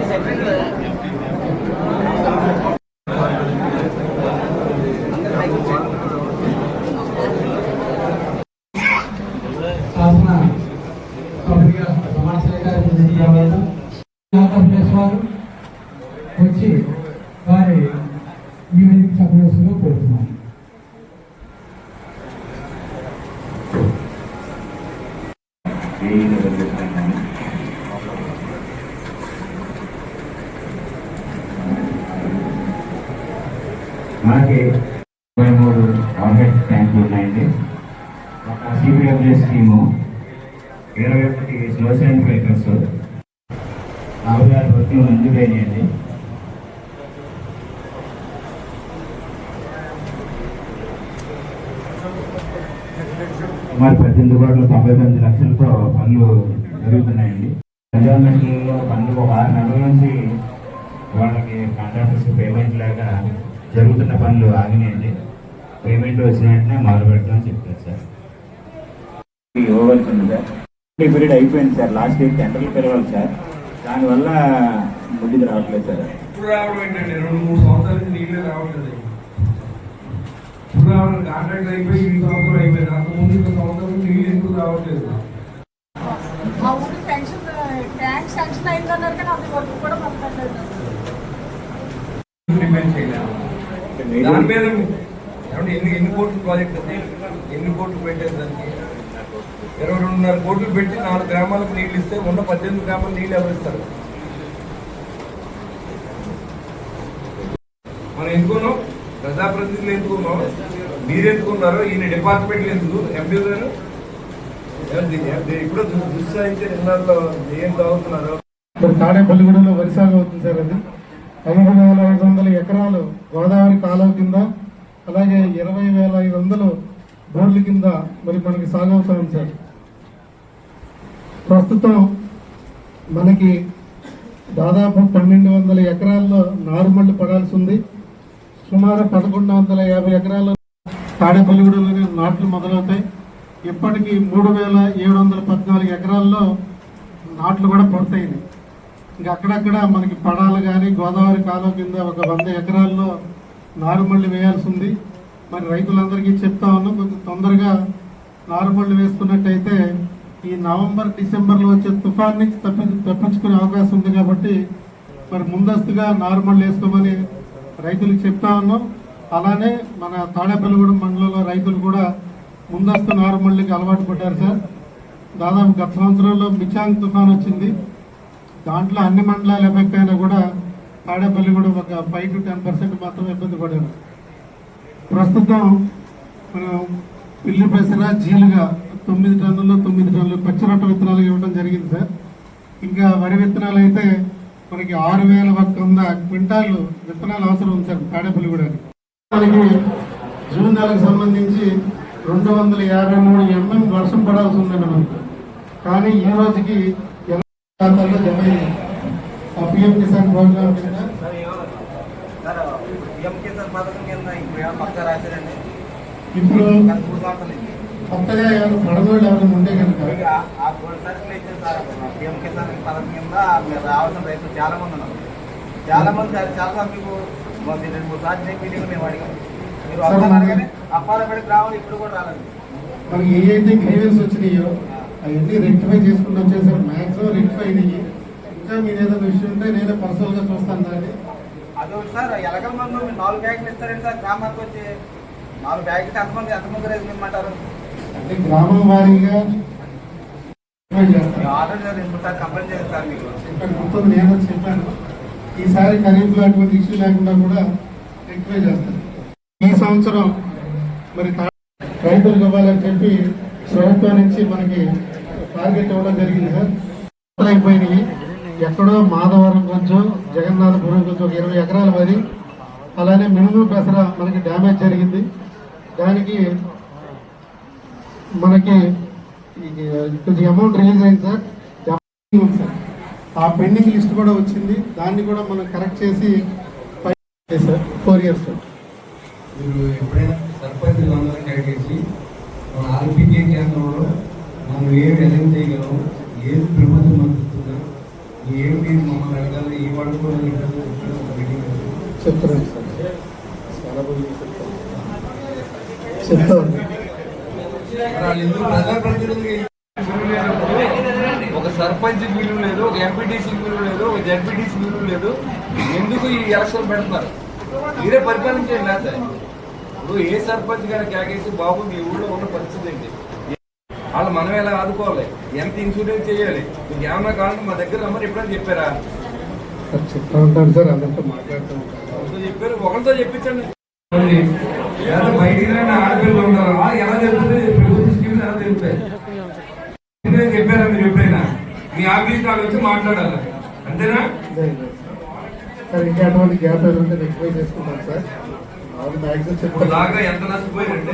Sí, sí, sí. నలభై ఆరు వరకు మంజూరు అయినాయండి సుమారు పద్దెనిమిది కోట్ల తొంభై తొమ్మిది లక్షలతో పనులు జరుగుతున్నాయండి. గవర్నమెంట్లో పనులు ఒక ఆరు నెలల నుంచి వాళ్ళకి కాంట్రాక్టర్స్ పేమెంట్ లేక జరుగుతున్న పనులు ఆగినాయండి. పేమెంట్ వచ్చిన వెంటనే మొదలు పెట్టడం చెప్తారు సార్. ఇవ్వవలసి ఉంది సార్. పీరియడ్ అయిపోయింది సార్. లాస్ట్ ఇయర్ టెండర్లు పిలవాలి సార్. దానివల్ల ముందుకు రావట్లేదు సార్. ఇప్పుడు రావడం ఏంటండి? రెండు మూడు సంవత్సరాల నుంచి నీళ్ళే రావట్లేదు. ఇప్పుడు రావడం కాంట్రాక్ట్ అయిపోయి ఈ సంవత్సరం అయిపోయింది. అంత ముందు ఇంత సంవత్సరం నీళ్ళు ఎందుకు రావట్లేదు? మా ఊరి పెన్షన్ ట్యాంక్ శాంక్షన్ అయిందన్నారు కానీ అది వరకు కూడా పంపలేదు ఇంప్లిమెంట్ చేయలేదు. దాని మీద ఏమంటే ఎన్ని ఎన్ని కోట్ల ప్రాజెక్ట్ అది ఎన్ని కోట్లు పెట్టేది దానికి? ఇరవై రెండున్నర కోట్లు పెట్టి నాలుగు గ్రామాలకు నీళ్ళు ఇస్తే ఉన్న పద్దెనిమిది గ్రామాలు నీళ్ళు ఎవరిస్తారు? మనం ఎందుకున్నాం? ప్రజాప్రతినిధులు ఎందుకున్నాం? మీరు ఎందుకున్నారో ఈయన డిపార్ట్మెంట్లు ఎందుకు? ఎంపీ గారు? ఇప్పుడు దుస్సాహించే నిన్నాళ్ళు ఏం తాగుతున్నారు? తాడేపల్లిగూడలో వరి సాగు అవుతుంది సార్ అది. పదమూడు వేల ఐదు వందల ఎకరాలు గోదావరి కాలువ కింద అలాగే ఇరవై వేల ఐదు వందలు బోర్ల కింద మరి మనకి సాగు అవుతుంది సార్. ప్రస్తుతం మనకి దాదాపు పన్నెండు వందల ఎకరాల్లో నారుమళ్ళు పడాల్సి ఉంది. సుమారు పదకొండు వందల యాభై ఎకరాల తాడేపల్లిగూడలోనే నాట్లు మొదలవుతాయి. ఇప్పటికీ మూడు వేల ఏడు వందల పద్నాలుగు ఎకరాల్లో నాట్లు కూడా పడతాయి ఇంకా అక్కడక్కడ మనకి పడాలు కానీ గోదావరి కాలం కింద ఒక వంద ఎకరాల్లో నారుమళ్ళు వేయాల్సి ఉంది. మరి రైతులందరికీ చెప్తా ఉన్నాం కొంచెం తొందరగా నారుమళ్ళు వేసుకున్నట్టయితే ఈ నవంబర్ డిసెంబర్లో వచ్చే తుఫాన్ నుంచి తప్పి తప్పించుకునే అవకాశం ఉంది కాబట్టి మరి ముందస్తుగా నార్మల్ వేసుకోమని రైతులకు చెప్తా ఉన్నాం. అలానే మన తాడేపల్లిగూడెం మండలంలో రైతులు కూడా ముందస్తు నార్మల్కి అలవాటు పడ్డారు సార్. దాదాపు గత సంవత్సరంలో మిచాంగ్ తుఫాన్ వచ్చింది. దాంట్లో అన్ని మండలాలు ఎఫెక్ట్ అయినా కూడా తాడేపల్లి కూడా ఒక ఫైవ్ టు టెన్ పర్సెంట్ మాత్రం ఇబ్బంది పడారు ప్రస్తుతం మనం పిల్లి పెసర జీలుగా తొమ్మిది టన్నులు తొమ్మిది టన్నులు పచ్చిరొట్ట విత్తనాలు ఇవ్వడం జరిగింది సార్. ఇంకా వరి విత్తనాలు అయితే మనకి ఆరు వేల ఒక వంద క్వింటాలు విత్తనాలు అవసరం ఉంది సార్ తాడేపల్లి కూడా మనకి జూన్ నెలకు సంబంధించి రెండు వందల యాభై మూడు ఎంఎం వర్షం పడాల్సి ఉందండి మనకు. కానీ ఈ రోజుకి ఎలా ఖాతాల్లో జమ ఆ పిఎం కిసాన్ ప్రోగ్రామ్ కింద. ఇప్పుడు కొత్తగా ఎవరు పడగోళ్ళు ఎవరైనా ఉంటే కనుక. పిఎం కిసాన్ పథకం కింద మీరు రావాల్సిన రైతులు చాలా మంది ఉన్నారు చాలా మంది చాలా మొన్న రెండు మూడు సార్లు మీటింగ్ మేము అడిగాం. మీరు సార్, వస్తున్నారు మరి- కానీ అప్పాల పడికి రావాలి ఇప్పుడు కూడా రాలేదు. మనకి ఏ అయితే గ్రీవెన్స్ వచ్చినాయో అవన్నీ రెక్టిఫై చేసుకుంటూ వచ్చేసారు మ్యాక్సిమం రెక్టిఫై అయినాయి. ఇంకా మీరు ఏదైనా విషయం ఉంటే నేనే పర్సనల్గా చూస్తాను దాన్ని అదొకటి సార్ ఎలకల మందు మీరు నాలుగు బ్యాగులు ఇస్తారండి సార్ గ్రామానికి వచ్చి. నాలుగు బ్యాగులకి ఎంతమంది ఎంతమంది రైతులు ఇమ్మంటారు. అంటే గ్రామం వారీగా మొత్తం నేను చెప్పాను. ఈసారి ఖరీఫ్లో అటువంటి ఇష్యూ లేకుండా కూడా రెక్టిఫై చేస్తాను ఈ సంవత్సరం మరి రైతులకు ఇవ్వాలని చెప్పి ప్రభుత్వం నుంచి మనకి టార్గెట్ ఇవ్వడం జరిగింది సార్. అయిపోయినాయి. ఎక్కడో మాధవరం కొంచెం జగన్నాథపురం కొంచెం ఒక ఇరవై ఎకరాల వరి అలానే మినుము పెసర మనకి డ్యామేజ్ జరిగింది. దానికి మనకి కొంచెం అమౌంట్ రిలీజ్ అయింది సార్. ఉంది సార్. ఆ పెండింగ్ లిస్ట్ కూడా వచ్చింది. దాన్ని కూడా మనం కరెక్ట్ చేసి సార్ ఫోర్ ఇయర్స్ సార్ మీరు ఎప్పుడైనా సర్పంచులు అందరం కలిగేసి మన ఆర్బీకే కేంద్రంలో మనం ఏం ఎలక్ట్ చేయగలం ఏది ప్రభుత్వం అందిస్తుందో ఏంటి మమ్మల్ని అడగాలి ఏ మీటింగ్ చెప్తాను సార్ చాలా బాగా చెప్తాను ఒక సర్పంచ్ విలువ లేదు ఒక ఎంపీటీసీ విలువ లేదు ఒక జడ్పీటీసీ విలువ లేదు. ఎందుకు ఈ ఎలక్షన్ పెడుతున్నారు మీరే పరిపాలించండి లేకపోతే ఇప్పుడు ఏ సర్పంచ్ గారు కేకేసి బాబు మీ ఊళ్ళో ఉన్న పరిస్థితి ఏంటి? వాళ్ళు మనం ఎలా ఆదుకోవాలి? ఎంత ఇన్సూరెన్స్ చేయాలి? మీకు ఏమన్నా కావాలంటే మా దగ్గర రమ్మని ఎప్పుడైనా చెప్పారా? చెప్తా ఉంటాను సార్ అందరితో మాట్లాడుతూ ఉంటాను ఒకరితో చెప్పారు ఒకరితో చెప్పించండి. లేదా బయటికి ఆడపిల్లలు ఎలా తెలుస్తుంది ప్రభుత్వ స్కీమ్స్ ఎలా తెలుస్తాయి ఇదే చెప్పారా మీరు ఎప్పుడైనా? మీ ఆఫీస్ వచ్చి మాట్లాడాలి? అంతేనా? సార్. ఇంకా అటువంటి గ్యాప్ ఏదంటే చేసుకుంటాను సార్. ఎంత మీరు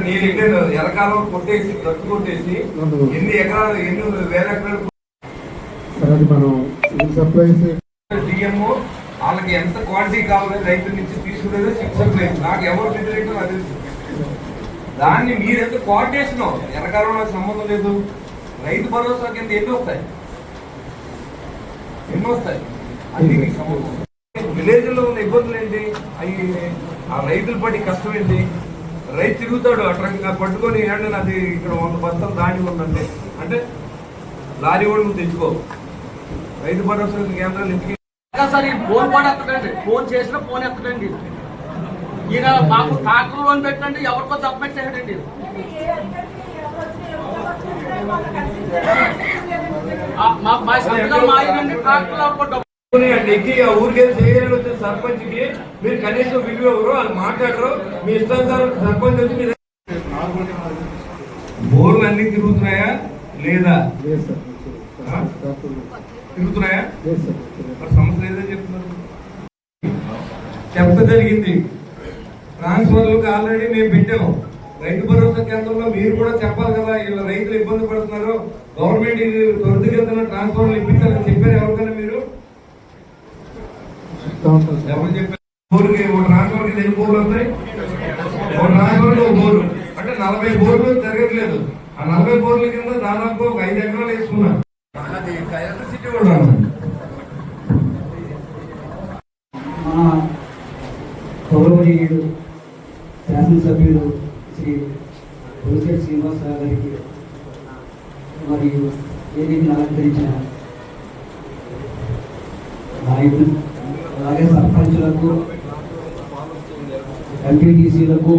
నేను ఎక్కడ ఎలకాలం కొట్టేసి కొట్టేసి ఎన్ని ఎకరాలు ఎన్ని వేల ఎకరాలు మనం డిఎంఓ వాళ్ళకి ఎంత క్వాంటిటీ కావాలి రైతుల నుంచి తీసుకునేది ఫిక్సర్ లేదు నాకు ఎవరు వ్యతిరేకం అది దాన్ని మీరు ఎంత కోఆర్డినేషన్ వెనకాలం నాకు సంబంధం లేదు. రైతు భరోసా కింద ఎన్ని వస్తాయి? ఎన్ని వస్తాయి? అన్ని మీకు సంబంధం. విలేజ్లో ఉన్న ఇబ్బందులు ఏంటి? అవి ఆ రైతులు పడి కష్టం ఏంటి? రైతు తిరుగుతాడు అట్లా పట్టుకొని ఏంటంటే అది ఇక్కడ వంద బస్తాలు దాని ఉందండి అంటే లారీ కూడా నువ్వు తెచ్చుకో. రైతు భరోసా కేంద్రాలు ఎందుకు ఫోన్ కూడా ఎత్తడండి ఫోన్ చేసినా ఫోన్ ఎత్తడండి ఈయన మాకు ట్రాక్టర్ లోన్ పెట్టండి ఎవరికో సబ్మిట్ చేయడండి మా మా సంతకం మా ఆయనండి ట్రాక్టర్ ఎవరికో డబ్బు నెగ్గి ఆ ఊరికి చేయడానికి వచ్చిన సర్పంచ్కి మీరు కనీసం విలువ ఎవరు వాళ్ళు మాట్లాడరు. మీ ఇష్టానుసారం సర్పంచ్ వచ్చి బోర్లు అన్ని తిరుగుతున్నాయా? లేదా? తిరుగుతున్నాయా? సమస్య లేదని చెప్తున్నారు. చెప్ప జరిగింది. ట్రాన్స్ఫర్లకు ఆల్రెడీ మేము పెట్టాము. రైతు భరోసా కేంద్రంలో మీరు కూడా చెప్పాలి కదా ఇలా రైతులు ఇబ్బంది పడుతున్నారు. గవర్నమెంట్ ఇది త్వరితగతిన ట్రాన్స్ఫర్లు ఇప్పించాలని చెప్పారు ఎవరికైనా మీరు? ఎవరు చెప్పారు? బోరుకి ఒక ట్రాన్స్ఫర్ ఎన్ని బోర్లు వస్తాయి? ఒక ట్రాన్స్ఫర్ ఒక బోరు. అంటే నలభై బోర్లు జరగట్లేదు. ఆ నలభై బోర్ల కింద దాదాపు ఒక ఐదు ఎకరాలు వేసుకున్నాను అది ఎలక్ట్రిసిటీ కూడా ఉంది. మన గౌరవనీయుడు శాసనసభ్యుడు శ్రీ పులిశెట్టి శ్రీనివాసరావు గారికి మరియు ఏదైనా అలంకరించిన నాయకులు అలాగే సర్పంచులకు ఎంపీటీసీలకు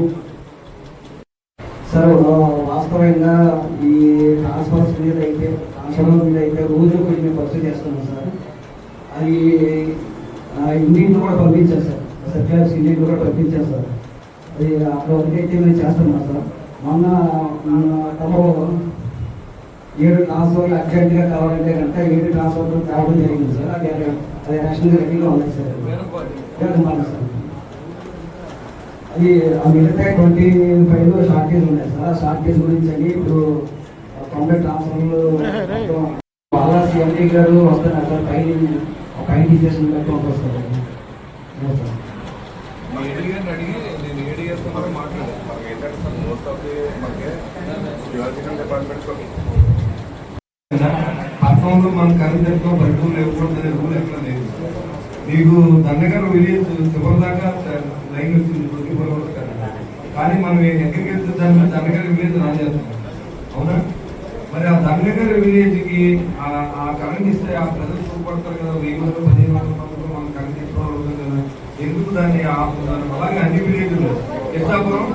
సార్ వాస్తవంగా ఈ ట్రాన్స్ఫర్స్ మీద అయితే ట్రాన్స్ఫర్ మీద అయితే రోజు కొంచెం ఖర్చు చేస్తున్నాం సార్. అది ఇండియన్ కూడా పంపించారు సార్. సర్కార్ ఇండియన్ కూడా పంపించారు సార్. అది అక్కడ ఒకటైతే మేము చేస్తున్నాం సార్. మొన్న తమరు ఏడు ట్రాన్స్ఫర్లు అర్జెంట్గా కావాలంటే కనుక ఏడు ట్రాన్స్ఫర్లు తేవడం జరిగింది సార్. అది అది రేషన్ రెడీగా ఉంది సార్. వేదమాల సార్. అది మిగతా ట్వంటీ ఫైవ్ షార్టేజ్ ఉన్నాయి సార్. ఆ షార్టేజ్ గురించి అని ఇప్పుడు తొంభై ట్రాన్స్ఫర్లు బాలా సీఎండీ గారు వస్తున్నారు సార్. పైన ఒక ఐటీ స్టేషన్ పంపిస్తారు సార్ మా ఏడీ గారిని అడిగి నేను ఏడీ గారితో కూడా మాట్లాడాను మనకి ఏంటంటే సార్ మోస్ట్ ఆఫ్ ది మనకి జియోలజికల్ డిపార్ట్మెంట్స్ పట్టణంలో మన కరెంట్ బయటకు లేకపోతే రూల్ ఎక్కడ లేదు. మీకు దండగారు విలేజ్ చివరి దాకా లైన్ వచ్చింది ప్రతి వరకు కానీ మనం ఎక్కడికి వెళ్తే దాని దండగారి విలేజ్ రాజేస్తున్నాం అవునా? మరి ఆ దండగారి విలేజ్కి ఆ- కరెంట్ ఇస్తే ఆ ప్రజలు చూపడతారు కదా? వెయ్యి మంది పదిహేను వందల మందితో మనం కరెంట్ ఇచ్చుకోవాలి కదా? ఎందుకు దాన్ని ఆపుతున్నారు అలాగే అన్ని విలేజ్లు? ఇష్టాపురం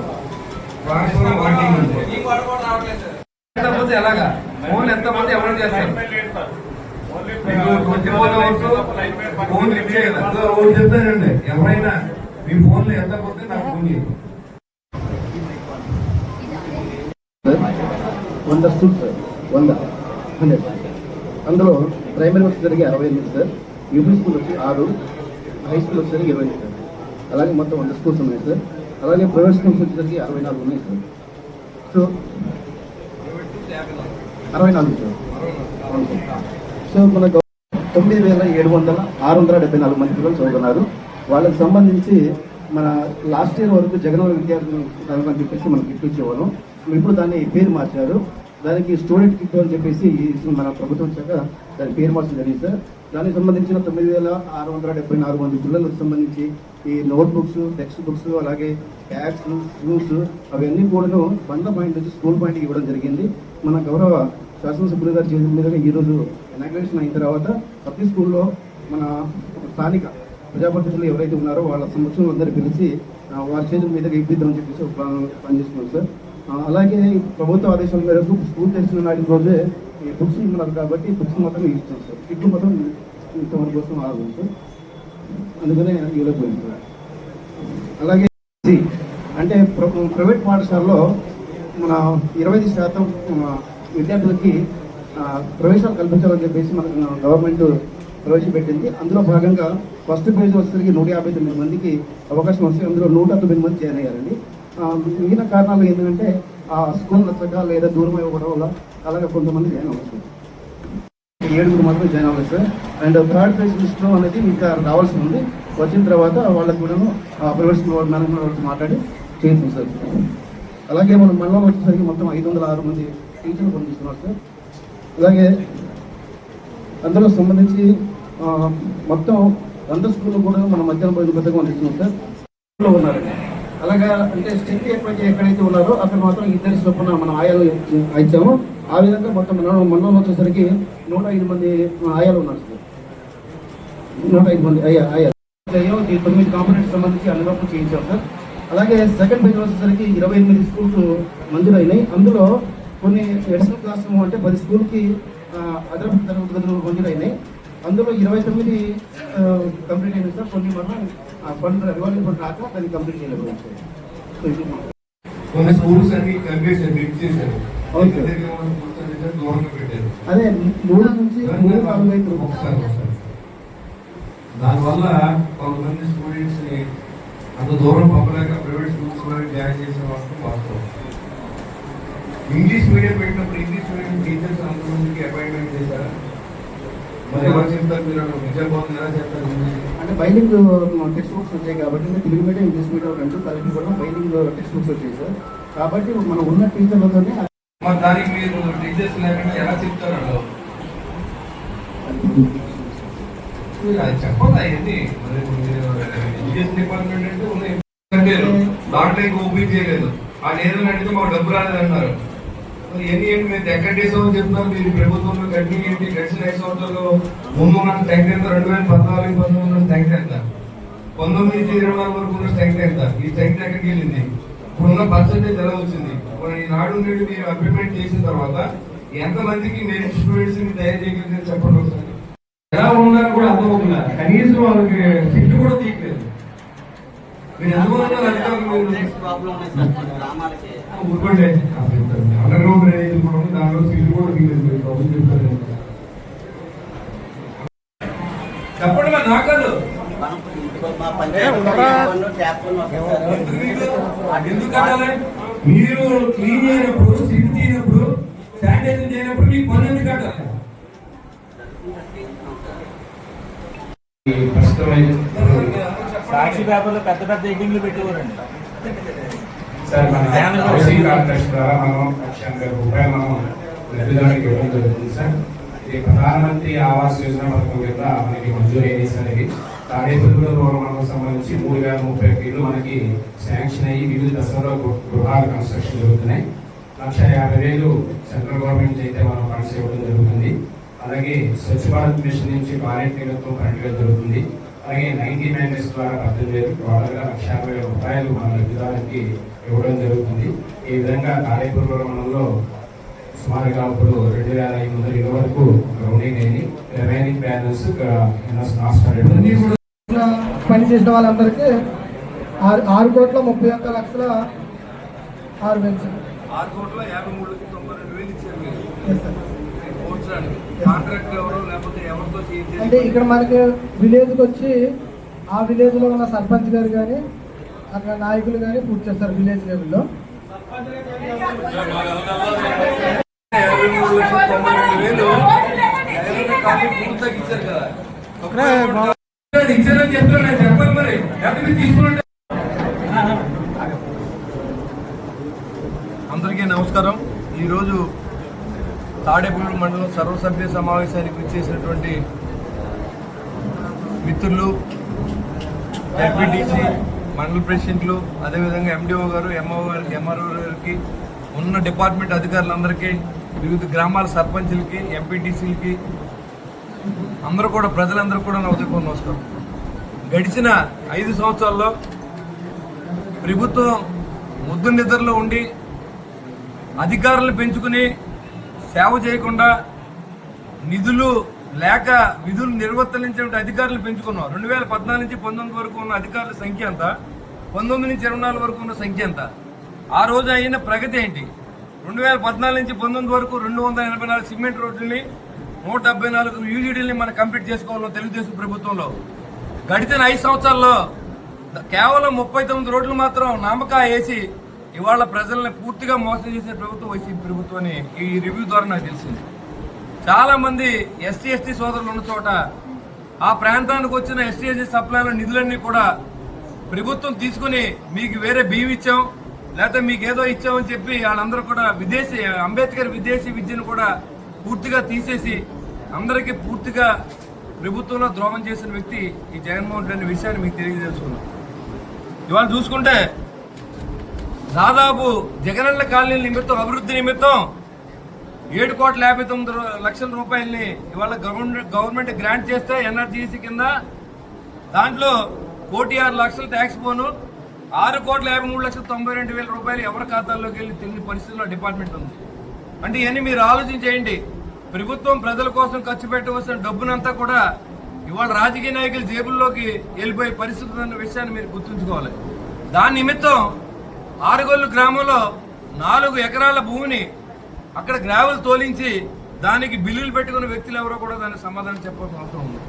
రాజపురం వాటింగ్ అంటే ఎంతమంది ఎలాగా? ఫోన్ ఎంతమంది ఎవరు చేస్తారు? మీకు twenty four hours phone lift చేయగలరు? అదో ఒకటి చెప్తానండి. ఎవరైనా మీ ఫోన్లో ఎంత పోతే నాకు ఫోన్ చేయండి. వంద స్కూల్ సార్. వంద. హండ్రెడ్. అందులో ప్రైమరీ వచ్చేసరికి అరవై ఎనిమిది సార్. యూపీ స్కూల్ వచ్చి ఆరు. హై స్కూల్ వచ్చేసరికి ఇరవై సార్. అలాగే మొత్తం వంద స్కూల్స్ ఉన్నాయి సార్. అలాగే ప్రైవేట్ స్కూల్స్ వచ్చేసరికి అరవై నాలుగు ఉన్నాయి సార్. సో అరవై నాలుగు. సార్ అవును సార్ సో మన తొమ్మిది వేల ఏడు వందల ఆరు వందల డెబ్బై నాలుగు మంది పిల్లలు చదువుతున్నారు. వాళ్ళకి సంబంధించి మన లాస్ట్ ఇయర్ వరకు జగన్ విద్యార్థులు అని చెప్పేసి మనకి గిఫ్ట్ ఇచ్చేవాళ్ళం. ఇప్పుడు దాన్ని పేరు మార్చారు. దానికి స్టూడెంట్ కిట్ అని చెప్పేసి మన ప్రభుత్వం శాఖ దాని పేరు మార్చడం జరిగింది సార్. దానికి సంబంధించిన తొమ్మిది వేల ఆరు వందల డెబ్బై నాలుగు మంది పిల్లలకు సంబంధించి ఈ నోట్బుక్స్ టెక్స్ట్ బుక్స్ అలాగే బ్యాగ్స్ షూస్ అవన్నీ కూడాను బండ్ల పాయింట్ నుంచి స్కూల్ పాయింట్కి ఇవ్వడం జరిగింది. మన గౌరవ శాసనసభ్యులు గారి చేతుల మీదుగా ఈరోజు ఇనాగ్రేషన్ అయిన తర్వాత ప్రతి స్కూల్లో మన స్థానిక ప్రజాప్రతినిధులు ఎవరైతే ఉన్నారో వాళ్ళ సమక్షంలో అందరూ పిలిచి వారి చేతుల మీదుగా ఇప్పిద్దామని చెప్పేసి ఒక ప్లాన్ పనిచేస్తున్నాం సార్. అలాగే ప్రభుత్వ ఆదేశాల మేరకు స్కూల్ తెరిచిన నాటి రోజే ఈ బుక్స్ ఉన్నారు కాబట్టి బుక్స్ మాత్రం ఇస్తాం సార్. కిట్లు మాత్రం ఇంతవరకు కోసం ఆగదు సార్. అందుకనే ఇవ్వలేకపోయింది సార్. అలాగే అంటే ప్ర- ప్రైవేట్ పాఠశాలలో మన ఇరవై ఐదు శాతం విద్యార్థులకి ప్రవేశాలు కల్పించాలని చెప్పేసి మన గవర్నమెంట్ ప్రవేశపెట్టింది. అందులో భాగంగా ఫస్ట్ పేజ్ వచ్చేసరికి నూట యాభై తొమ్మిది మందికి అవకాశం వస్తే అందులో నూట తొమ్మిది మంది జాయిన్ అయ్యారండి. మిగిలిన కారణాలు ఏంటంటే ఆ స్కూల్ నచ్చక లేదా దూరం ఇవ్వడం వల్ల అలాగే కొంతమంది జాయిన్ అవ్వచ్చు. ఏడుగురు మాత్రం జాయిన్ అవ్వాలి సార్. అండ్ థర్డ్ ఫేజ్ లిస్ట్లో అనేది ఇంకా రావాల్సి ఉంది. వచ్చిన తర్వాత వాళ్ళకు కూడా ప్రవేశం మేనేజ్మెంట్ వాళ్ళతో మాట్లాడి చేయించాం సార్. అలాగే మనం మండలం వచ్చేసరికి మొత్తం ఐదు వందల ఆరు మంది టీచర్లు పంపిస్తున్నారు సార్. అలాగే అందులో సంబంధించి మొత్తం వంద స్కూళ్ళు కూడా మన మధ్యాహ్నం భోజనం పెద్దగా అందిస్తున్నాం సార్. స్కూల్లో ఉన్నారు అలాగా అంటే స్టెప్ ఎక్కడైతే ఎక్కడైతే ఉన్నారో అక్కడ మాత్రం ఇద్దరు చొప్పున మనం ఆయాలు ఇచ్చాము. ఆ విధంగా మొత్తం మండలం వచ్చేసరికి నూట ఐదు మంది ఆయాలు ఉన్నారు సార్. నూట ఐదు మంది అయ్యా అయ్యా ఈ తొమ్మిది కాంపిటేట్ సంబంధించి అనుభవం చేయించాం సార్. అలాగే సెకండ్ పేజ్ వచ్చేసరికి ఇరవై ఎనిమిది స్కూల్స్ మంజూరు అయినాయి అందులో కొన్ని ఎడిషనల్ క్లాస్ రూమ్ అంటే పది స్కూల్కి అదనపు తరగతి గదులు మంజూరు అయినాయి అందులో ఇరవై తొమ్మిది కంప్లీట్ అయినాయి సార్. కొన్ని మనం ఫండ్ రివాల్వింగ్ ఫండ్ రాక దాన్ని కంప్లీట్ మా- కొన్ని స్కూల్స్ అన్ని చేశారు పెట్టారు. అదే మూడు నుంచి మూడు నాలుగు ఐదు. దానివల్ల కొంతమంది స్టూడెంట్స్ని అంత దూరం పంపలేక ప్రైవేట్ స్కూల్స్లో జాయిన్ చేసిన వాస్తవం వాస్తవం ఇంగ్లీష్ మీడియం పెట్టినప్పుడు ఇంగ్లీష్ మీడియం టీచర్స్ అంతమందికి అపాయింట్మెంట్ చేశారా? మరి ఎవరు చెప్తారు మీరు? ఎలా చెప్తారు ఇంగ్లీష్? అంటే బైలింగ్ టెక్స్ట్ బుక్స్ వచ్చాయి కాబట్టి తెలుగు మీడియం ఇంగ్లీష్ మీడియం రెండు కలిపి కూడా బైలింగ్ టెక్స్ట్ బుక్స్ వచ్చాయి సార్. కాబట్టి మనం ఉన్న టీచర్లతోనే మరి దానికి మీరు టీచర్స్ లేకుండా ఎలా చెప్తారు? మీరు అది అవన్నీ ఎడ్యుకేషన్ డిపార్ట్మెంట్ అంటే ఉన్నాయి. దాంట్లో ఇంకా ఓపెన్ చేయలేదు. ఆ ఏదో అడిగితే మాకు డబ్బు రాలేదన్నారు. ఎన్ని ఏంటి మీరు ఎక్కడ చేసామని చెప్తున్నారు? మీరు ప్రభుత్వంలో గట్టి ఏంటి? గడిచిన ఐదు సంవత్సరాలు? ముందు ఉన్న స్ట్రెంగ్త్ ఎంత? రెండు వేల పద్నాలుగు పంతొమ్మిది ఉన్న స్ట్రెంగ్త్ ఎంత? పంతొమ్మిది నుంచి ఇరవై నాలుగు వరకు ఉన్న స్ట్రెంగ్త్ ఎంత? ఈ స్ట్రెంగ్త్ ఎక్కడికి వెళ్ళింది? ఇప్పుడున్న పర్సెంటేజ్ ఎలా వచ్చింది? ఇప్పుడు ఈ నాడు మీరు ఇంప్లిమెంట్ చేసిన తర్వాత ఎంతమందికి మెరిట్ స్టూడెంట్స్ని తయారు చేయగలిగారు చెప్పండి ఒకసారి. ఎలా ఉన్నారో కూడా అర్థమవుతున్నారు కనీసం వాళ్ళకి ఫిట్ కూడా ఊరుకోండి. అండర్ గ్రౌండ్ డ్రైనేజ్ కూడా ఉంది దానిలో ఫిట్ కూడా తీయలేదు మీరు ప్రభుత్వం చెప్తారు చెప్పండి మా క్లీన్ చేయనప్పుడు సిట్ చేయనప్పుడు శానిటైజర్ చేయనప్పుడు మీకు పన్ను ఎందుకు కట్టాలి సాక్షి పేపర్లో పెద్ద పెద్ద ఎడ్డింగ్లు ఇది ప్రధానమంత్రి ఆవాస్ యోజన పథకం కింద మనకి మంజూరు అయింది సార్ ఇది. తాడేపల్లిగూడ మండలం సంబంధించి మూడు వేల ముప్పై ఒక్క ఇళ్ళు మనకి శాంక్షన్ అయ్యి వివిధ దశల్లో గృ- గృహాల కన్స్ట్రక్షన్ జరుగుతున్నాయి. లక్ష యాభై వేలు సెంట్రల్ గవర్నమెంట్ అయితే మనం ఫండ్స్ ఇవ్వడం జరుగుతుంది. అలాగే స్వచ్ఛ భారత్ మిషన్ నుంచి నిగత్వం పన్నెండు వేలు జరుగుతుంది. అలాగే నైన్టీ మ్యాగనైజ్ ద్వారా పద్దెనిమిది వేలు టోటల్గా లక్ష యాభై వేల రూపాయలు మన లబ్ధిదారునికి ఇవ్వడం జరుగుతుంది. ఈ విధంగా తాడేపూర్ మండలంలో సుమారుగా ఇప్పుడు రెండు వేల ఐదు వందల ఇళ్ళ వరకు గ్రౌండింగ్ అయింది రిమైనింగ్ బ్యాలెన్స్ అన్నీ కూడా పని చేసిన వాళ్ళందరికీ ఆరు ఆరు కోట్ల ముప్పై ఒక్క లక్షల ఆరు వేలు ఆరు కోట్ల యాభై మూడుకి తొంభై రెండు వేలు ఇచ్చారు మీరు ఎస్ సార్ పోర్చడానికి కాంట్రాక్ట్ ఎవరో లేకపోతే ఎవరితో చేయించేది అంటే ఇక్కడ మనకి విలేజ్కి వచ్చి ఆ విలేజ్లో ఉన్న సర్పంచ్ గారు కానీ అక్కడ నాయకులు కానీ పూర్తి చేస్తారు విలేజ్ లెవెల్లో. ఇచ్చారని మీరు తీసుకున్నట్టే అందరికీ నమస్కారం. ఈరోజు తాడేపల్లి మండలం సర్వసభ్య సమావేశానికి విచ్చేసినటువంటి మిత్రులు ఎంపీటీసీ మండల ప్రెసిడెంట్లు అదేవిధంగా ఎండిఓ గారు ఎంఓ గారు ఎంఆర్ఓ గారికి ఉన్న డిపార్ట్మెంట్ అధికారులందరికీ వివిధ గ్రామాల సర్పంచులకి ఎంపీటీసీలకి అందరూ కూడా ప్రజలందరూ కూడా నా ఉదయం నమస్కారం. గడిచిన ఐదు సంవత్సరాల్లో ప్రభుత్వం ముద్దు నిద్రలో ఉండి అధికారులను పెంచుకుని సేవ చేయకుండా నిధులు లేక విధులు నిర్వర్తించే అధికారులు పెంచుకున్నాం. రెండు వేల పద్నాలుగు నుంచి పంతొమ్మిది వరకు ఉన్న అధికారుల సంఖ్య ఎంత? పంతొమ్మిది నుంచి ఇరవై నాలుగు వరకు ఉన్న సంఖ్య ఎంత? ఆ రోజు అయిన ప్రగతి ఏంటి? రెండు వేల పద్నాలుగు నుంచి పంతొమ్మిది వరకు రెండు వందల ఎనభై నాలుగు సిమెంట్ రోడ్లని నూట డెబ్బై నాలుగు యూజీడీలని మనం కంప్లీట్ చేసుకోవాలి తెలుగుదేశం ప్రభుత్వంలో. గడిచిన ఐదు సంవత్సరాల్లో కేవలం ముప్పై తొమ్మిది రోడ్లు మాత్రం నామకా వేసి ఇవాళ ప్రజల్ని పూర్తిగా మోసం చేసే ప్రభుత్వం వైసీపీ ప్రభుత్వం అని ఈ రివ్యూ ద్వారా నాకు తెలిసింది. చాలామంది ఎస్టీ ఎస్టీ సోదరులు ఉన్న చోట ఆ ప్రాంతానికి వచ్చిన ఎస్టీ ఎస్టీ సప్లైల నిధులన్నీ కూడా ప్రభుత్వం తీసుకుని మీకు వేరే బియ్యం ఇచ్చాం లేకపోతే మీకు ఏదో ఇచ్చామని చెప్పి వాళ్ళందరూ కూడా విదేశీ అంబేద్కర్ విదేశీ విద్యను కూడా పూర్తిగా తీసేసి అందరికీ పూర్తిగా ప్రభుత్వంలో ద్రోహం చేసిన వ్యక్తి ఈ జగన్మోహన్ రెడ్డి అనే విషయాన్ని మీకు తెలియజేసుకున్నాం ఇవాళ చూసుకుంటే దాదాపు జగనన్న కాలనీ నిమిత్తం అభివృద్ధి నిమిత్తం ఏడు కోట్ల యాభై తొమ్మిది లక్షల రూపాయలని ఇవాళ గవర్నమెంట్ గవర్నమెంట్ గ్రాంట్ చేస్తే ఎన్ఆర్జీసీ కింద దాంట్లో కోటి ఆరు లక్షల ట్యాక్స్ పోను ఆరు కోట్ల యాభై మూడు లక్షల తొంభై రెండు వేల రూపాయలు ఎవరి ఖాతాల్లోకి వెళ్ళి తెలియని పరిస్థితుల్లో డిపార్ట్మెంట్ ఉంది. అంటే ఇవన్నీ మీరు ఆలోచించేయండి ప్రభుత్వం ప్రజల కోసం ఖర్చు పెట్టవలసిన డబ్బునంతా కూడా ఇవాళ రాజకీయ నాయకుల జేబుల్లోకి వెళ్ళిపోయే పరిస్థితి ఉన్న విషయాన్ని మీరు గుర్తుంచుకోవాలి. దాని నిమిత్తం ఆరుగొల్లు గ్రామంలో నాలుగు ఎకరాల భూమిని అక్కడ గ్రావెల్ తోలించి దానికి బిల్లులు పెట్టుకున్న వ్యక్తులు ఎవరో కూడా దానికి సమాధానం చెప్పాల్సిన అవసరం ఉంది.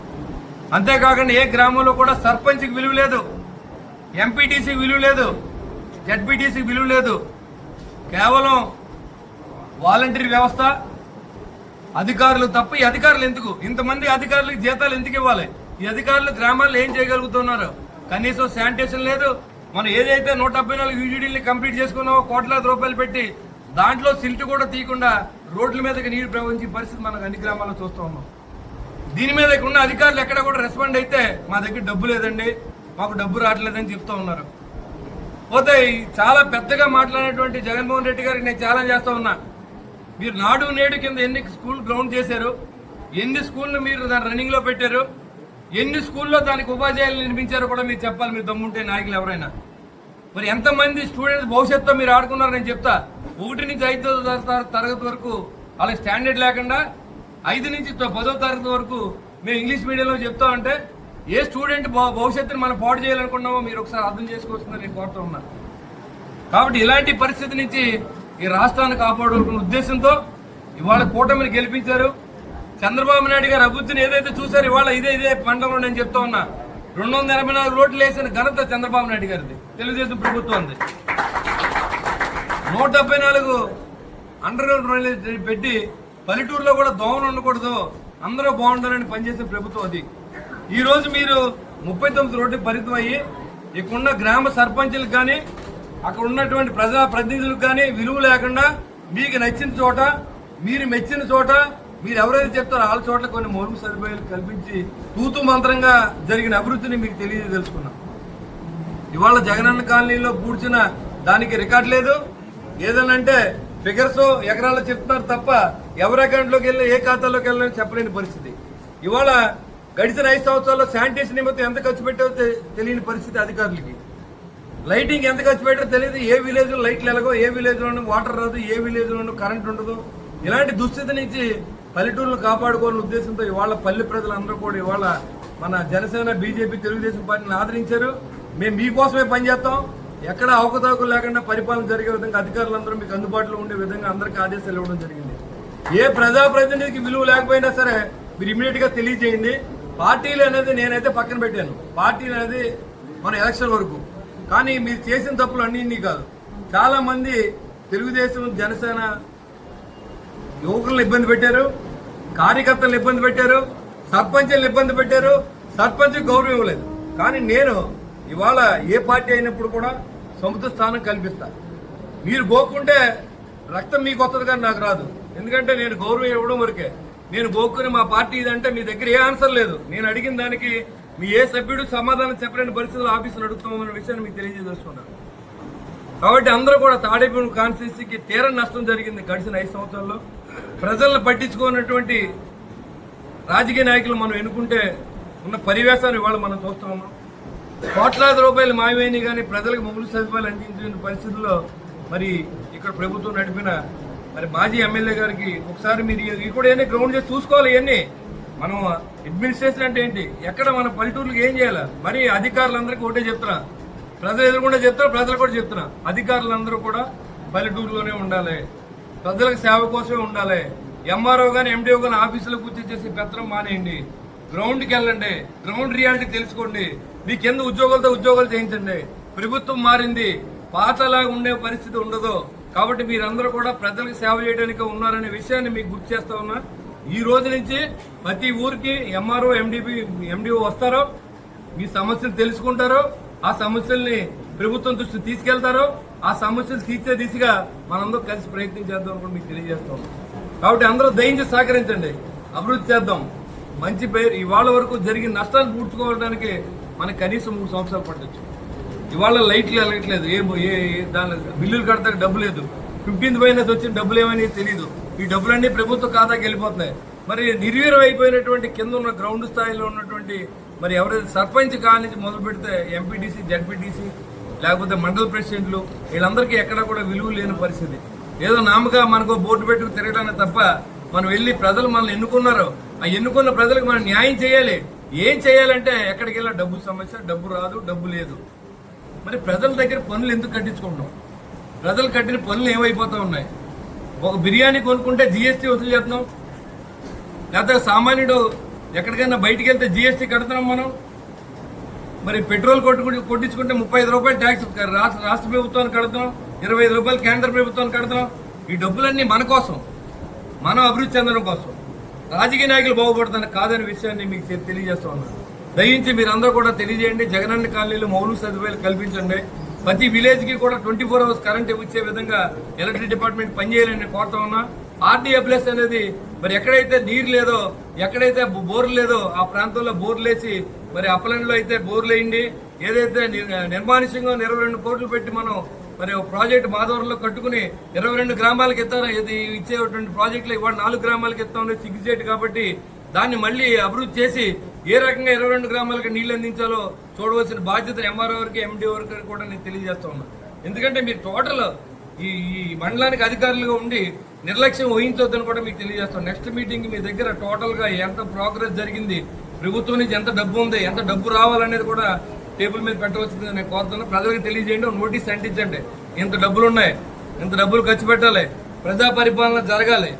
అంతేకాకుండా ఏ గ్రామంలో కూడా సర్పంచ్కి విలువ లేదు ఎంపీటీసీకి విలువ లేదు జడ్పీటీసీకి విలువ లేదు. కేవలం వాలంటీర్ వ్యవస్థ అధికారులు తప్ప ఈ అధికారులు ఎందుకు? ఇంతమంది అధికారులకు జీతాలు ఎందుకు ఇవ్వాలి? ఈ అధికారులు గ్రామాల్లో ఏం చేయగలుగుతున్నారు? కనీసం శానిటేషన్ లేదు మనం ఏదైతే నూట డెబ్బై నాలుగు యూజీడీని కంప్లీట్ చేసుకున్నామో కోట్లాది రూపాయలు పెట్టి దాంట్లో సిల్ట్ కూడా తీయకుండా రోడ్ల మీదకి నీరు ప్రవహించే పరిస్థితి మనకు అన్ని గ్రామాల్లో చూస్తూ ఉన్నాం. దీని మీద ఉన్న అధికారులు ఎక్కడ కూడా రెస్పాండ్ అయితే మా దగ్గర డబ్బు లేదండి మాకు డబ్బు రావట్లేదని చెప్తా ఉన్నారు. పోతే చాలా పెద్దగా మాట్లాడినటువంటి జగన్మోహన్ రెడ్డి గారికి నేను ఛాలెంజ్ చేస్తూ ఉన్నా. మీరు నాడు నేడు కింద ఎన్ని స్కూల్ గ్రౌండ్ చేశారు ఎన్ని స్కూళ్ళు మీరు దాని రన్నింగ్లో పెట్టారు ఎన్ని స్కూల్లో దానికి ఉపాధ్యాయులు నిర్మించారో కూడా మీరు చెప్పాలి మీరు దమ్ముంటే నాయకులు ఎవరైనా. మరి ఎంతమంది స్టూడెంట్స్ భవిష్యత్తులో మీరు ఆడుకున్నారు నేను చెప్తా. ఒకటి నుంచి ఐదో తరగతి వరకు వాళ్ళకి స్టాండర్డ్ లేకుండా ఐదు నుంచి తో- పదో తరగతి వరకు మేము ఇంగ్లీష్ మీడియంలో చెప్తా ఉంటే ఏ స్టూడెంట్ భవిష్యత్తుని మనం పాడు చేయాలనుకున్నామో మీరు ఒకసారి అర్థం చేసుకోవాల్సిందని నేను కోరుతూ ఉన్నా. కాబట్టి ఇలాంటి పరిస్థితి నుంచి ఈ రాష్ట్రాన్ని కాపాడుకున్న ఉద్దేశంతో ఇవాళ కూటమిని గెలిపించారు. చంద్రబాబు నాయుడు గారు అభివృద్ధిని ఏదైతే చూసారు ఇవాళ ఇదే ఇదే పండుగలో నేను చెప్తా ఉన్నా. రెండు వందల ఎనభై నాలుగు రోడ్లు వేసిన ఘనత చంద్రబాబు నాయుడు గారిది. తెలుగుదేశం ప్రభుత్వం నూట డెబ్బై నాలుగు అండర్ గ్రౌండ్ రైలు పెట్టి పల్లెటూరులో కూడా దోమలు ఉండకూడదు. అందరూ బాగుండాలని పనిచేసే ప్రభుత్వం అది. ఈరోజు మీరు ముప్పై తొమ్మిది రోడ్డు పరితం అయ్యి ఇక్కడున్న గ్రామ సర్పంచులకు కానీ అక్కడ ఉన్నటువంటి ప్రజా ప్రతినిధులకు కానీ విలువ లేకుండా మీకు నచ్చిన చోట మీరు మెచ్చిన చోట మీరు ఎవరైతే చెప్తారో వాళ్ళ చోట్ల కొన్ని మౌలిక సదుపాయాలు కల్పించి తూతు మంత్రంగా జరిగిన అభివృద్ధిని మీకు తెలియదలుచుకున్నాం ఇవాళ జగనన్న కాలనీలో పూడ్చిన దానికి రికార్డ్ లేదు. ఏదనంటే ఫిగర్స్ ఎకరాలు చెప్తున్నారు తప్ప ఎవరి అకౌంట్లోకి వెళ్ళి ఏ ఖాతాలోకి వెళ్ళని చెప్పలేని పరిస్థితి. ఇవాళ గడిచిన ఐదు సంవత్సరాల్లో శానిటేషన్ నిమిత్తం ఎంత ఖర్చు పెట్టారో తెలియని పరిస్థితి అధికారులకి. లైటింగ్ ఎంత ఖర్చు పెట్టారో తెలియదు. ఏ విలేజ్లో లైట్లు ఎలాగో ఏ విలేజ్లో వాటర్ రాదు ఏ విలేజ్లో కరెంట్ ఉండదు. ఇలాంటి దుస్థితి నుంచి పల్లెటూరును కాపాడుకోవాలనే ఉద్దేశంతో ఇవాళ పల్లె ప్రజలందరూ కూడా ఇవాళ మన జనసేన బీజేపీ తెలుగుదేశం పార్టీని ఆదరించారు. మేము మీకోసమే పనిచేస్తాం. ఎక్కడ అవకతవకలు లేకుండా పరిపాలన జరిగే విధంగా అధికారులందరూ మీకు అందుబాటులో ఉండే విధంగా అందరికీ ఆదేశాలు ఇవ్వడం జరిగింది. ఏ ప్రజాప్రతినిధికి విలువ లేకపోయినా సరే మీరు ఇమీడియట్గా తెలియజేయండి. పార్టీలు అనేది నేనైతే పక్కన పెట్టాను. పార్టీలు అనేది మన ఎలక్షన్ వరకు. కానీ మీరు చేసిన తప్పులు అన్ని ఇన్ని కాదు. చాలా మంది తెలుగుదేశం జనసేన యువకులను ఇబ్బంది పెట్టారు కార్యకర్తలను ఇబ్బంది పెట్టారు సర్పంచులను ఇబ్బంది పెట్టారు. సర్పంచ్ గౌరవం ఇవ్వలేదు. కానీ నేను ఇవాళ ఏ పార్టీ అయినప్పుడు కూడా సముద్ర స్థానం కల్పిస్తా. మీరు గోకుంటే రక్తం మీకు వస్తుంది కానీ నాకు రాదు. ఎందుకంటే నేను గౌరవం ఇవ్వడం వరకే. నేను గోక్కుని మా పార్టీ ఇదంటే మీ దగ్గర ఏ ఆన్సర్ లేదు. నేను అడిగిన దానికి మీ ఏ సభ్యుడు సమాధానం చెప్పలేని పరిస్థితులు ఆఫీసులు అడుగుతామన్న విషయాన్ని మీకు తెలియజేసుకున్నాను కాబట్టి అందరూ కూడా తాడేపల్లి కాన్స్టిట్యూన్సీకి తీరం నష్టం జరిగింది గడిచిన ఐదు సంవత్సరాల్లో. ప్రజలను పట్టించుకున్నటువంటి రాజకీయ నాయకులు మనం ఎన్నుకుంటే ఉన్న పరివేశాన్ని ఇవాళ మనం చూస్తా ఉన్నాం. కోట్లాది రూపాయలు మాయమైనవి కానీ ప్రజలకు మౌలిక సదుపాయాలు అందించిన పరిస్థితుల్లో మరి ఇక్కడ ప్రభుత్వం నడిపిన మరి మాజీ ఎమ్మెల్యే గారికి ఒకసారి మీరు ఇవి కూడా ఏమైనా గ్రౌండ్ చేసి చూసుకోవాలి ఇవన్నీ. మనం అడ్మినిస్ట్రేషన్ అంటే ఏంటి? ఎక్కడ మన పల్లెటూర్లకు ఏం చేయాలి? మరి అధికారులందరికీ ఒకటే చెప్తున్నా. ప్రజలు ఎదురుకుండా చెప్తున్నా ప్రజలు కూడా చెప్తున్నా. అధికారులందరూ కూడా పల్లెటూరులోనే ఉండాలి. ప్రజలకు సేవ కోసమే ఉండాలి. ఎంఆర్ఓ కానీ ఎండిఓ కానీ ఆఫీసులో కూర్చొని చేసి పెత్తనం మానేయండి. గ్రౌండ్కి వెళ్ళండి. గ్రౌండ్ రియాలిటీ తెలుసుకోండి. మీ కింద ఉద్యోగులతో ఉద్యోగాలు చేయించండి. ప్రభుత్వం మారింది. పాతలాగా ఉండే పరిస్థితి ఉండదు. కాబట్టి మీరందరూ కూడా ప్రజలకు సేవ చేయడానికి ఉన్నారనే విషయాన్ని మీకు గుర్తు చేస్తా ఉన్నా. ఈ రోజు నుంచి ప్రతి ఊరికి ఎంఆర్ఓ ఎండిపి ఎండిఓ వస్తారో. మీ సమస్యలు తెలుసుకుంటారో. ఆ సమస్యల్ని ప్రభుత్వం దృష్టి తీసుకెళ్తారో. ఆ సమస్యలు తీర్చే దిశగా మనందరూ కలిసి ప్రయత్నం చేద్దాం కూడా మీకు తెలియజేస్తాం. కాబట్టి అందరూ దయించి సహకరించండి. అభివృద్ధి చేద్దాం. మంచి పేరు. ఇవాళ వరకు జరిగిన నష్టాలు పూడ్చుకోవడానికి మనకి కనీసం మూడు సంవత్సరాలు పట్టచ్చు. ఇవాళ లైట్లు వెళ్ళట్లేదు ఏ ఏ దాని బిల్లులు కడతానికి డబ్బు లేదు. ఫిఫ్టీన్త్ పైన వచ్చిన డబ్బులు ఏమని తెలియదు ఈ డబ్బులన్నీ ప్రభుత్వ ఖాతాకి వెళ్ళిపోతున్నాయి. మరి నిర్వీర్యం అయిపోయినటువంటి కింద ఉన్న గ్రౌండ్ స్థాయిలో ఉన్నటువంటి మరి ఎవరైతే సర్పంచ్ కానించి మొదలు పెడితే ఎంపీటీసీ జడ్పీటీసీ లేకపోతే మండల ప్రెసిడెంట్లు వీళ్ళందరికీ ఎక్కడ కూడా విలువ లేని పరిస్థితి. ఏదో నామగా మనకు బోర్డు పెట్టుకు తిరగడానికి తప్ప మనం వెళ్ళి ప్రజలు మనల్ని ఎన్నుకున్నారు ఆ ఎన్నుకున్న ప్రజలకు మనం న్యాయం చేయాలి. ఏం చేయాలంటే ఎక్కడికి వెళ్ళా డబ్బు సమస్య డబ్బు రాదు డబ్బు లేదు. మరి ప్రజల దగ్గర పనులు ఎందుకు కట్టించుకుంటాం ప్రజలు కట్టిన పనులు ఏమైపోతా ఉన్నాయి? ఒక బిర్యానీ కొనుక్కుంటే జిఎస్టీ వసూలు చేస్తున్నాం? లేకపోతే సామాన్యుడు ఎక్కడికైనా బయటికి వెళ్తే జీఎస్టీ కడుతున్నాం మనం? మరి పెట్రోల్ కొట్టు కొట్టించుకుంటే ముప్పై ఐదు రూపాయలు ట్యాక్స్ రాష్ట్ర రాష్ట్ర ప్రభుత్వానికి కడుతున్నాం ఇరవై ఐదు రూపాయలు కేంద్ర ప్రభుత్వానికి కడుతున్నాం ఈ డబ్బులన్నీ మన కోసం మనం అభివృద్ధి చెందడం కోసం రాజకీయ నాయకులు బాగుపడుతున్న కాదనే విషయాన్ని మీకు తెలియజేస్తా ఉన్నాను దయించి మీరందరూ కూడా తెలియజేయండి. జగనన్న కాలనీలో మౌలిక సదుపాయాలు కల్పించండి. ప్రతి విలేజ్కి కూడా ట్వంటీ ఫోర్ అవర్స్ కరెంట్ ఇచ్చే విధంగా ఎలక్ట్రిక్ డిపార్ట్మెంట్ పనిచేయాలని కోరుతా ఉన్నా. ఆర్డీఏ ప్లస్ అనేది మరి ఎక్కడైతే నీరు లేదో ఎక్కడైతే బోర్లు లేదో ఆ ప్రాంతంలో బోర్లు వేసి మరి అప్పలంలో అయితే బోర్లు వేయండి. ఏదైతే నిర్మానుష్యంగా ఇరవై రెండు కోట్లు పెట్టి మనం మరి ఒక ప్రాజెక్ట్ మాధవరంలో కట్టుకుని ఇరవై రెండు గ్రామాలకు ఎత్తారా? ఇది ఇచ్చేటువంటి ప్రాజెక్టులు ఇవాళ నాలుగు గ్రామాలకు ఎత్తామని సిగ్గుచేటు కాబట్టి దాన్ని మళ్ళీ అభివృద్ధి చేసి ఏ రకంగా ఇరవై రెండు గ్రామాలకు నీళ్ళు అందించాలో చూడవలసిన బాధ్యత ఎంఆర్ఓ వరకు ఎండి వరకు కూడా నేను తెలియజేస్తా ఉన్నా. ఎందుకంటే మీరు టోటల్ ఈ ఈ మండలానికి అధికారులుగా ఉండి నిర్లక్ష్యం వహించొద్దని కూడా మీకు తెలియజేస్తాం నెక్స్ట్ మీటింగ్ మీ దగ్గర టోటల్గా ఎంత ప్రోగ్రెస్ జరిగింది ప్రభుత్వం నుంచి ఎంత డబ్బు ఉంది ఎంత డబ్బు రావాలనేది కూడా టేబుల్ మీద పెట్టవలసింది నేను కోరుతున్నా. ప్రజలకు తెలియజేయండి నోటీస్ అంటించండి. ఇంత డబ్బులు ఉన్నాయి ఇంత డబ్బులు ఖర్చు పెట్టాలి ప్రజా పరిపాలన జరగాలి.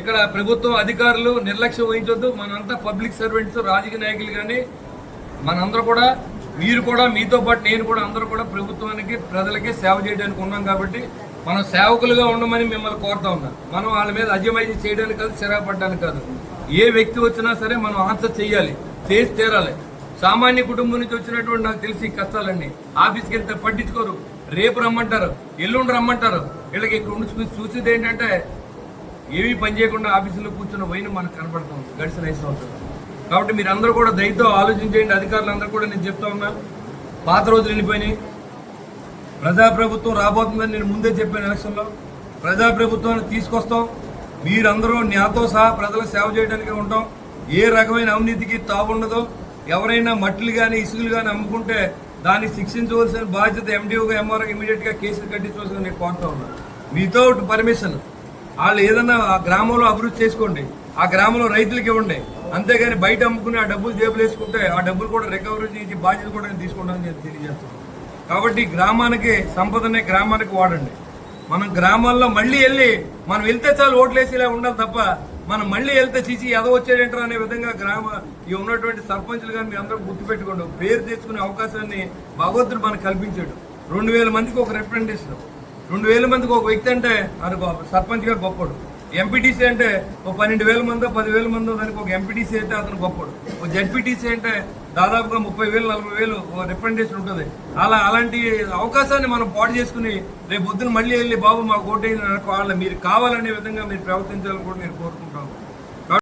ఇక్కడ ప్రభుత్వం అధికారులు నిర్లక్ష్యం వహించొద్దు. మనంతా పబ్లిక్ సర్వెంట్స్ రాజకీయ నాయకులు కానీ మనందరూ కూడా మీరు కూడా మీతో పాటు నేను కూడా అందరూ కూడా ప్రభుత్వానికి ప్రజలకి సేవ చేయడానికి ఉన్నాం కాబట్టి మనం సేవకులుగా ఉండమని మిమ్మల్ని కోరుతా ఉన్నాం. మనం వాళ్ళ మీద అజమాయిషీ చేయడానికి కాదు చిరాపడడానికి కాదు. ఏ వ్యక్తి వచ్చినా సరే మనం ఆన్సర్ చేయాలి చేసి తీరాలి. సామాన్య కుటుంబం నుంచి వచ్చినటువంటి నాకు తెలిసి కష్టాలండి ఆఫీస్కి వెళ్తే పట్టించుకోరు. రేపు రమ్మంటారు ఎల్లుండి రమ్మంటారు. వీళ్ళకి ఇక్కడ ఉండి చూసేది ఏంటంటే ఏమీ పని చేయకుండా ఆఫీసులో కూర్చున్న వైన్ మనకు కనపడతాం గడిచిన ఐదు సంవత్సరాలు. కాబట్టి మీరందరూ కూడా దయతో ఆలోచించేయండి అధికారులందరూ కూడా నేను చెప్తా ఉన్నా. పాత రోజులు వెళ్ళిపోయినాయి. ప్రజాప్రభుత్వం రాబోతుందని నేను ముందే చెప్పాను ఎలక్షన్లో. ప్రజాప్రభుత్వాన్ని తీసుకొస్తాం. మీరందరూ నాతో సహా ప్రజలకు సేవ చేయడానికి ఉంటాం. ఏ రకమైన అవినీతికి తాగుండదు ఎవరైనా మట్టిలు కానీ ఇసుకలు కానీ అమ్ముకుంటే దాన్ని శిక్షించవలసిన బాధ్యత ఎండిఓగా ఎంఆర్ఓ ఇమీడియట్గా కేసులు కట్టించవలసిన నేను కోరుతా ఉన్నాను వితౌట్ పర్మిషన్ వాళ్ళు ఏదన్నా ఆ గ్రామంలో అభివృద్ధి చేసుకోండి. ఆ గ్రామంలో రైతులకు ఇవ్వండి. అంతేగాని బయట అమ్ముకుని ఆ డబ్బులు జేబులు వేసుకుంటే ఆ డబ్బులు కూడా రికవరీ చేసి బాధ్యత కూడా నేను తీసుకుంటానని తెలియజేస్తున్నాను కాబట్టి గ్రామానికి సంపదనే గ్రామానికి వాడండి. మనం గ్రామాల్లో మళ్ళీ వెళ్ళి మనం వెళ్తే చాలు ఓట్లేసేలా ఉండాలి తప్ప మనం మళ్ళీ వెళ్తే చీచి ఎద వచ్చేటంటారు అనే విధంగా గ్రామ ఈ ఉన్నటువంటి సర్పంచులు కానీ మీ అందరూ గుర్తుపెట్టుకోండి. పేరు తెచ్చుకునే అవకాశాన్ని భగవంతుడు మనకు కల్పించాడు. రెండు వేల మందికి ఒక రిప్రజెంటేషన్ రెండు వేల మందికి ఒక వ్యక్తి అంటే అది గొప్ప- సర్పంచ్గా గొప్పడు. ఎంపీటీసీ అంటే ఒక పన్నెండు వేల మందో పదివేల మందో దానికి ఒక ఎంపీటీసీ అయితే అతను గొప్పడు. ఒక జడ్పీటీసీ అంటే దాదాపుగా ముప్పై వేలు నలభై వేలు రిప్రజెంటేషన్ ఉంటుంది. అలా అలాంటి అవకాశాన్ని మనం పాటు చేసుకుని రేపు పొద్దున మళ్ళీ వెళ్ళి బాబు మాకు ఓటేసిన వాళ్ళ మీరు కావాలనే విధంగా మీరు ప్రవర్తించాలని కూడా నేను కోరుకుంటాను.